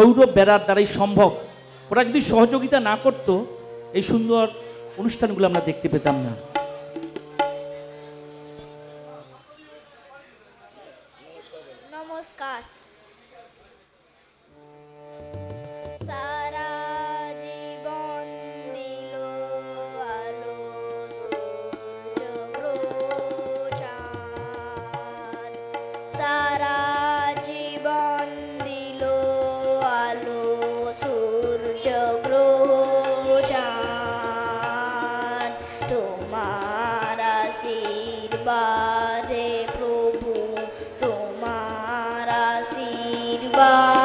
সৌরভ বেড়ার দ্বারাই সম্ভব। ওরা যদি সহযোগিতা না করত, এই সুন্দর অনুষ্ঠানগুলো আমরা দেখতে পেতাম না। নমস্কার। বারে প্রভু তোমার আশীর্বাদ।